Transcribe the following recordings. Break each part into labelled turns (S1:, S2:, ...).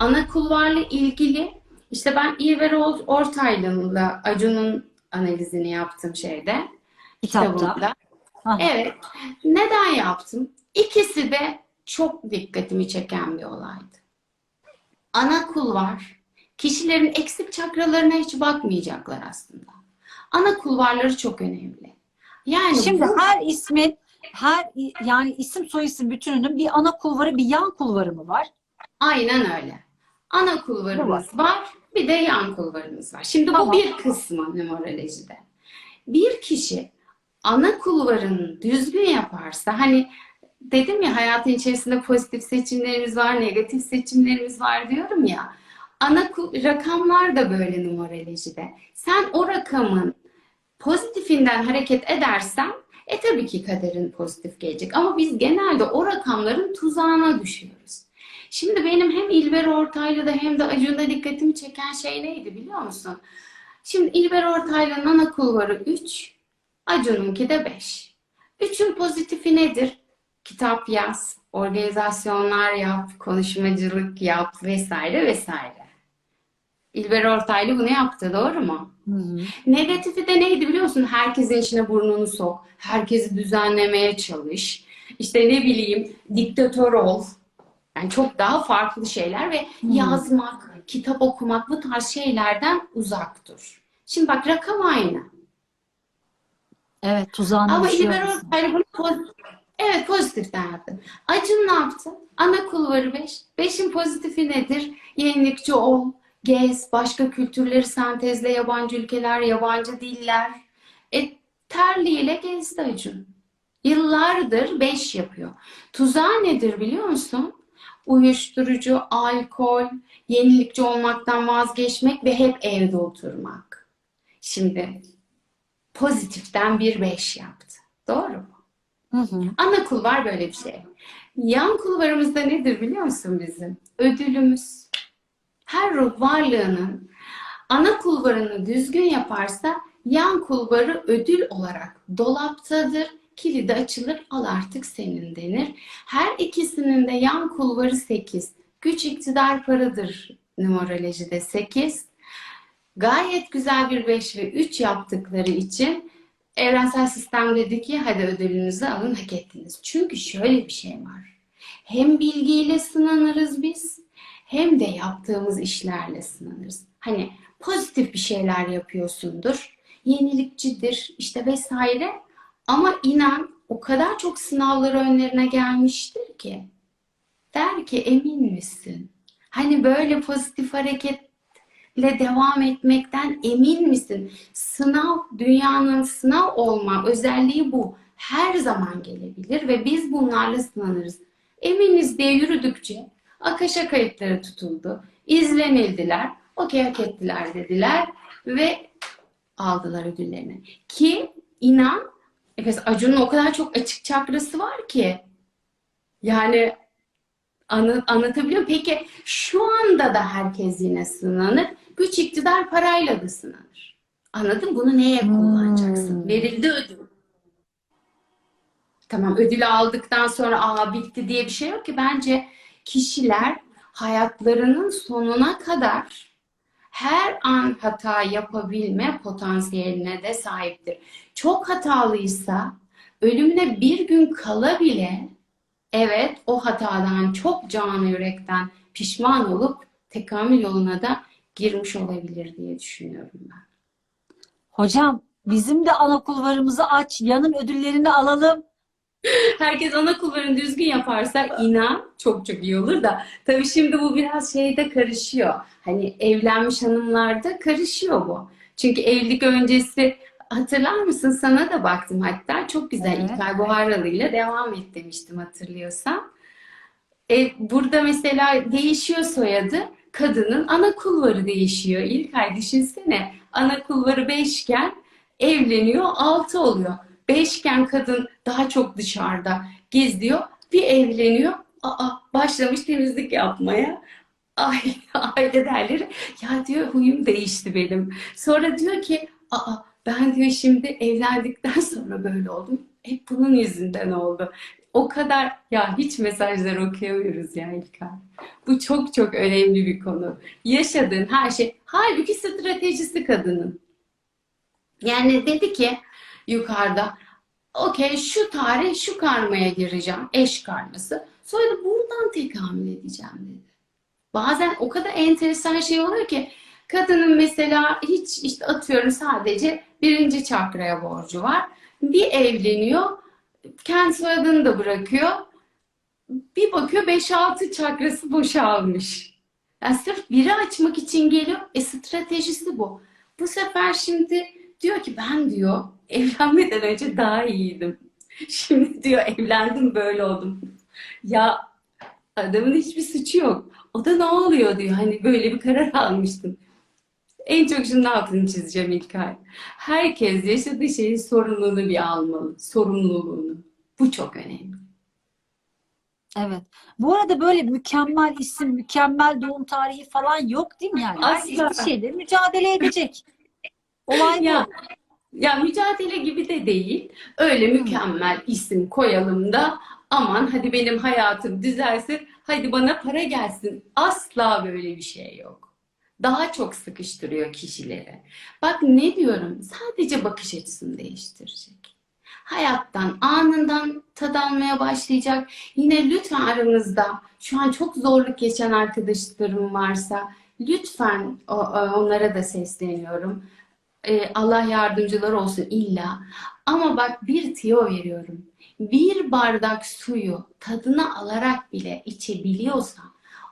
S1: ana kulvarla ilgili işte ben İlber Or- Ortaylı'nla Acun'un analizini yaptım şeyde.
S2: Kitapta.
S1: kitabımda. Evet. Neden yaptım? İkisi de çok dikkatimi çeken bir olaydı. Ana kulvar, kişilerin eksik çakralarına hiç bakmayacaklar aslında. Ana kulvarları çok önemli. Yani
S2: Şimdi
S1: bu-
S2: her ismin her yani isim soyisim bütününün bir ana kulvarı bir yan kulvarı mı var?
S1: Aynen öyle. Ana kulvarımız var, bir de yan kulvarımız var. Şimdi
S2: Tamam.
S1: bu bir kısmı numerolojide. Bir kişi ana kulvarını düzgün yaparsa, hani dedim ya hayatın içerisinde pozitif seçimlerimiz var, negatif seçimlerimiz var diyorum ya. Ana rakamlar da böyle numerolojide. Sen o rakamın pozitifinden hareket edersen e tabii ki kaderin pozitif gelecek. Ama biz genelde o rakamların tuzağına düşüyoruz. Şimdi benim hem İlber Ortaylı'da hem de Acun'da dikkatimi çeken şey neydi biliyor musun? Şimdi İlber Ortaylı'nın ana kulvarı 3, Acun'unki de 5. 3'ün pozitifi nedir? Kitap yaz, organizasyonlar yap, konuşmacılık yap vesaire vesaire. İlber Ortaylı bunu yaptı, doğru mu?
S2: Hı hı.
S1: Negatifi de neydi biliyor musun? Herkesin içine burnunu sok. Herkesi düzenlemeye çalış. İşte ne bileyim diktatör ol. Yani çok daha farklı şeyler ve
S2: Hmm.
S1: yazmak, kitap okumak bu tarz şeylerden uzak dur. Şimdi bak rakam aynı.
S2: Evet tuzağına
S1: Ama
S2: musun?
S1: Ortaylı bunu pozitif, evet pozitiften yaptı. Acun ne yaptı? Ana kulvarı 5. 5'in pozitifi nedir? Yenilikçi ol, gez, başka kültürleri sentezle, yabancı ülkeler, yabancı diller. E, terliğiyle gezdi Acun. Yıllardır 5 yapıyor. Tuzağı nedir biliyor musun? Uyuşturucu, alkol, yenilikçi olmaktan vazgeçmek ve hep evde oturmak. Şimdi pozitiften bir 5 yaptı. Doğru mu?
S2: Hı hı.
S1: Ana kulvar böyle bir şey. Yan kulvarımızda nedir biliyor musun bizim? Ödülümüz. Her ruh varlığının ana kulvarını düzgün yaparsa yan kulvarı ödül olarak dolaptadır. Kilidi açılır, al artık senin denir. Her ikisinin de yan kulvarı 8. Güç iktidar paradır numerolojide 8. Gayet güzel bir 5 ve 3 yaptıkları için evrensel sistem dedi ki hadi ödülünüzü alın hak ettiniz. Çünkü şöyle bir şey var. Hem bilgiyle sınanırız biz hem de yaptığımız işlerle sınanırız. Hani pozitif bir şeyler yapıyorsundur, yenilikçidir işte vesaire ama inan o kadar çok sınavlar önlerine gelmiştir ki der ki emin misin? Hani böyle pozitif hareketle devam etmekten emin misin? Sınav, dünyanın sınav olma özelliği bu. Her zaman gelebilir ve biz bunlarla sınanırız. Eminiz diye yürüdükçe Akasha kayıtları tutuldu. izlenildiler. Okey hak ettiler dediler ve aldılar ödüllerini. Ki inan mesela Acun'un o kadar çok açık çakrası var ki yani anı, anlatabiliyor muyum? Peki şu anda da herkes yine sınanır. Güç iktidar parayla da sınanır. Anladın? Bunu neye kullanacaksın?
S2: Hmm.
S1: Verildi ödül. Tamam ödülü aldıktan sonra aa bitti diye bir şey yok ki. Bence kişiler hayatlarının sonuna kadar her an hata yapabilme potansiyeline de sahiptir. Çok hatalıysa ölümüne bir gün kala bile evet o hatadan çok canı yürekten pişman olup tekamül yoluna da girmiş olabilir diye düşünüyorum ben.
S2: Hocam bizim de ana kulvarımızı aç, yanın ödüllerini alalım.
S1: Herkes ana kulvarını düzgün yaparsa inan çok çok iyi olur da tabii şimdi bu biraz şeyde karışıyor. Hani evlenmiş hanımlarda karışıyor bu. Çünkü evlilik öncesi hatırlar mısın? Sana da baktım hatta. Çok güzel
S2: Evet.
S1: İlkay Buharalı ile devam et demiştim hatırlıyorsan. E, burada mesela değişiyor soyadı. Kadının ana kulvarı değişiyor. İlkay düşünsene. Ana kulvarı beşken evleniyor altı oluyor. Beşken kadın daha çok dışarıda geziyor. Bir evleniyor. Aa, başlamış temizlik yapmaya. Ay, aile derleri ya diyor huyum değişti benim. Sonra diyor ki aa ben diyor şimdi evlendikten sonra böyle oldum. Hep bunun yüzünden oldu. O kadar ya hiç mesajlar okuyamıyoruz ya İlkay. Bu çok çok önemli bir konu. Yaşadığın her şey. Halbuki stratejisi kadının. Yani dedi ki yukarıda okey şu tarih şu karmaya gireceğim. Eş karması. Sonra da buradan tekamül edeceğim dedi. Bazen o kadar enteresan şey oluyor ki kadının mesela hiç işte atıyorum sadece birinci çakraya borcu var. Bir evleniyor kendi soyadını da bırakıyor. Bir bakıyor 5-6 çakrası boşalmış. Yani sırf biri açmak için geliyor. E stratejisi bu. Bu sefer şimdi diyor ki ben diyor evlenmeden önce daha iyiydim. Şimdi diyor evlendim böyle oldum. Ya adamın hiçbir suçu yok. O da ne oluyor diyor. Hani böyle bir karar almıştım. En çok şunun altını çizeceğim İlkay. Herkes yaşadığı şeyin sorumluluğunu bir almalı. Sorumluluğunu. Bu çok önemli.
S2: Evet. Bu arada böyle mükemmel isim, mükemmel doğum tarihi falan yok değil mi yani? Herkes
S1: Asla.
S2: bir şeyle mücadele edecek. Olay.
S1: Ya, ya mücadele gibi de değil. Öyle mükemmel isim koyalım da aman hadi benim hayatım düzelsin, hadi bana para gelsin. Asla böyle bir şey yok. Daha çok sıkıştırıyor kişileri. Bak ne diyorum, sadece bakış açısını değiştirecek. Hayattan, anından tad almaya başlayacak. Yine lütfen aranızda şu an çok zorluk geçen arkadaşlarım varsa lütfen onlara da sesleniyorum. Ee, Allah yardımcıları olsun illa. Ama bak bir tiyo veriyorum. Bir bardak suyu tadına alarak bile içebiliyorsa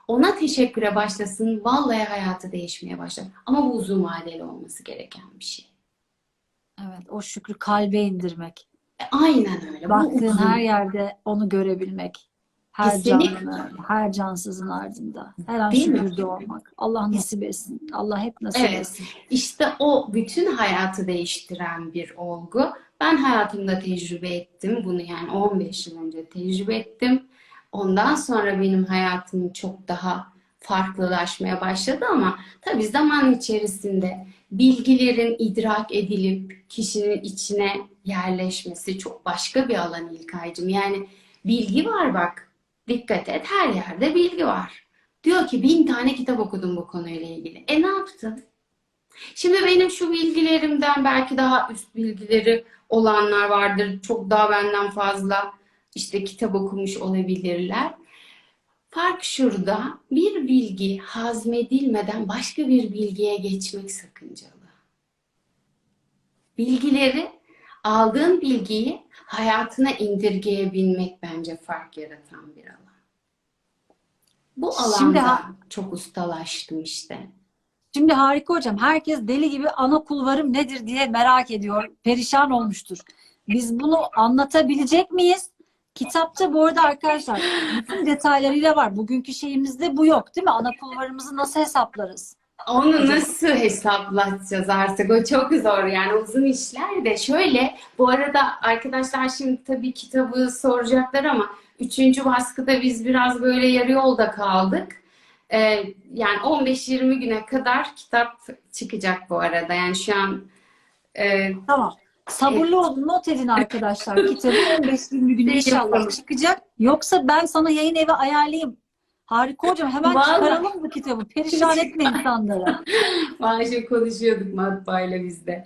S1: ona teşekküre başlasın. Vallahi hayatı değişmeye başlar. Ama bu uzun vadeli olması gereken bir şey.
S2: Evet, o şükrü kalbe indirmek.
S1: E, Aynen öyle. Bu
S2: Baktığın her yerde onu görebilmek. Her
S1: Kesinlikle.
S2: canlının, her cansızın ardında. Her an
S1: Değil mi?
S2: şükürde olmak. Allah nasip etsin. Allah hep nasip
S1: Evet.
S2: etsin.
S1: İşte o bütün hayatı değiştiren bir olgu. Ben hayatımda tecrübe ettim bunu yani 15 yıl önce tecrübe ettim. Ondan sonra benim hayatım çok daha farklılaşmaya başladı ama tabii zaman içerisinde bilgilerin idrak edilip kişinin içine yerleşmesi çok başka bir alan İlkaycığım. Yani bilgi var bak. Dikkat et her yerde bilgi var. Diyor ki bin tane kitap okudum bu konuyla ilgili. E ne yaptın? Şimdi benim şu bilgilerimden belki daha üst bilgileri olanlar vardır. Çok daha benden fazla işte kitap okumuş olabilirler. Fark şurada. Bir bilgi hazmedilmeden başka bir bilgiye geçmek sakıncalı. Bilgileri, aldığın bilgiyi hayatına indirgeyebilmek bence fark yaratan bir alan. Bu
S2: Şimdi
S1: alanda
S2: ha-
S1: çok ustalaştım işte.
S2: Şimdi harika hocam. Herkes deli gibi ana kulvarım nedir diye merak ediyor. Perişan olmuştur. Biz bunu anlatabilecek miyiz? Kitapta bu arada arkadaşlar bütün detaylarıyla var. Bugünkü şeyimizde bu yok değil mi? Ana kulvarımızı nasıl hesaplarız?
S1: Onu nasıl hesaplatacağız artık? O çok zor yani uzun işler de. Şöyle bu arada arkadaşlar şimdi tabii kitabı soracaklar ama üçüncü baskıda biz biraz böyle yarı yolda kaldık. Ee, yani 15-20 güne kadar kitap çıkacak bu arada. Yani şu an e,
S2: Tamam. Sabırlı olun, not edin arkadaşlar. Kitabı 15-20 güne inşallah çıkacak. Yoksa ben sana yayın evi ayarlayayım. Harika hocam. Hemen
S1: Vallahi.
S2: çıkaralım bu kitabı. Perişan etme insanları.
S1: Maaşı konuşuyorduk matbaayla biz de.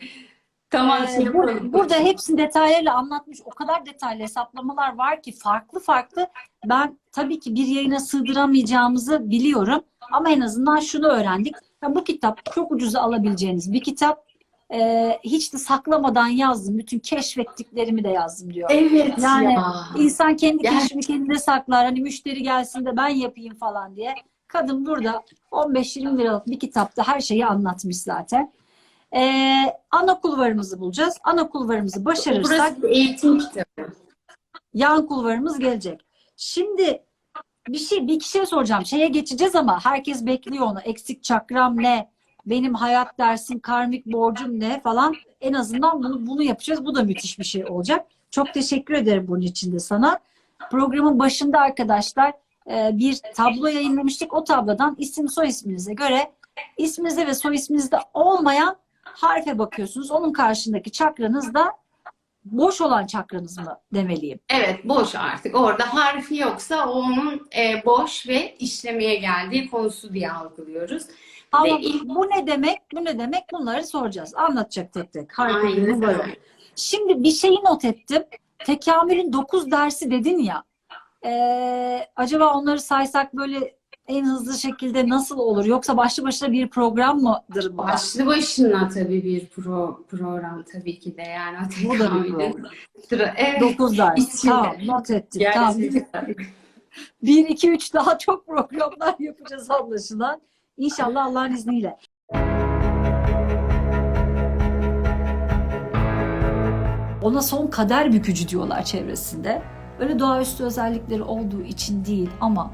S1: Tamam
S2: Ee,
S1: şey
S2: bur-
S1: yapalım.
S2: burada hepsini detaylarıyla anlatmış. O kadar detaylı hesaplamalar var ki farklı farklı. Ben tabii ki bir yayına sığdıramayacağımızı biliyorum. Ama en azından şunu öğrendik. Ya bu kitap çok ucuza alabileceğiniz bir kitap. Ee, hiç de saklamadan yazdım. Bütün keşfettiklerimi de yazdım diyor.
S1: Evet
S2: Yani
S1: ya.
S2: İnsan kendi
S1: Gel-
S2: keşfini kendine saklar. Hani müşteri gelsin de ben yapayım falan diye. Kadın burada 15-20 liralık bir kitapta her şeyi anlatmış zaten. Ee, ana kulvarımızı bulacağız. Ana kulvarımızı başarırsak
S1: Burası eğitim kitabı.
S2: yan kulvarımız gelecek. Şimdi bir şey bir kişiye soracağım. Şeye geçeceğiz ama herkes bekliyor onu. Eksik çakram ne? Benim hayat dersim, karmik borcum ne falan. En azından bunu bunu yapacağız. Bu da müthiş bir şey olacak. Çok teşekkür ederim bunun için de sana. Programın başında arkadaşlar e, bir tablo yayınlamıştık. O tablodan isim soy isminize göre isminizde ve soy isminizde olmayan harfe bakıyorsunuz. Onun karşındaki çakranız da boş olan çakranız mı demeliyim?
S1: Evet boş artık. Orada harfi yoksa onun e, boş ve işlemeye geldiği konusu diye algılıyoruz.
S2: Ama
S1: Ve ilk-
S2: bu ne demek? Bu ne demek? Bunları soracağız. Anlatacak tek tek. Harfi
S1: Aynen
S2: bilimi var.
S1: öyle.
S2: Şimdi bir şeyi not ettim. Tekamülün 9 dersi dedin ya. Ee, acaba onları saysak böyle en hızlı şekilde nasıl olur? Yoksa başlı başına bir program mıdır bu?
S1: Başlı başına tabii bir pro, program tabii ki de yani
S2: Bu da bir
S1: tekamülün
S2: program.
S1: sıra- Evet.
S2: 9 ders. Tamam not ettim. Tamam.
S1: Gerçekten.
S2: 1, 2, 3 daha çok programlar yapacağız anlaşılan. İnşallah Allah'ın izniyle. Ona son kader bükücü diyorlar çevresinde. Öyle doğaüstü özellikleri olduğu için değil ama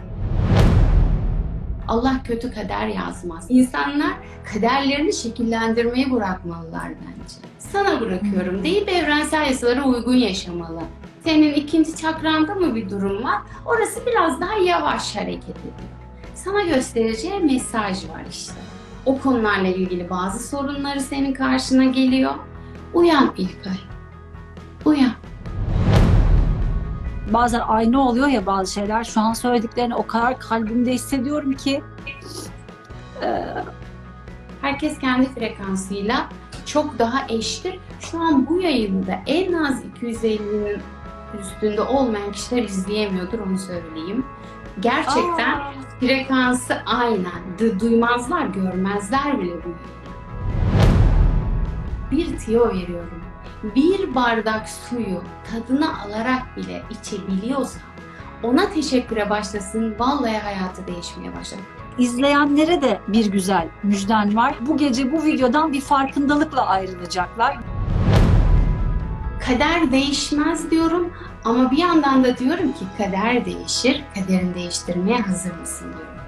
S1: Allah kötü kader yazmaz. İnsanlar kaderlerini şekillendirmeyi bırakmalılar bence. Sana bırakıyorum deyip evrensel yasalara uygun yaşamalı. Senin ikinci çakranda mı bir durum var? Orası biraz daha yavaş hareket ediyor. Sana göstereceği mesaj var işte. O konularla ilgili bazı sorunları senin karşına geliyor. Uyan İlkay. Uyan.
S2: bazen aynı oluyor ya bazı şeyler. Şu an söylediklerini o kadar kalbimde hissediyorum ki e,
S1: Herkes kendi frekansıyla çok daha eştir. Şu an bu yayında en az 250'nin üstünde olmayan kişiler izleyemiyordur onu söyleyeyim. Gerçekten
S2: aa,
S1: frekansı aynen. Du- duymazlar, görmezler bile bu yayını. Bir tiyo veriyorum. Bir bardak suyu tadını alarak bile içebiliyorsa ona teşekküre başlasın. Vallahi hayatı değişmeye başlar.
S2: izleyenlere de bir güzel müjden var. Bu gece bu videodan bir farkındalıkla ayrılacaklar.
S1: Kader değişmez diyorum ama bir yandan da diyorum ki kader değişir, kaderini değiştirmeye hazır mısın diyorum.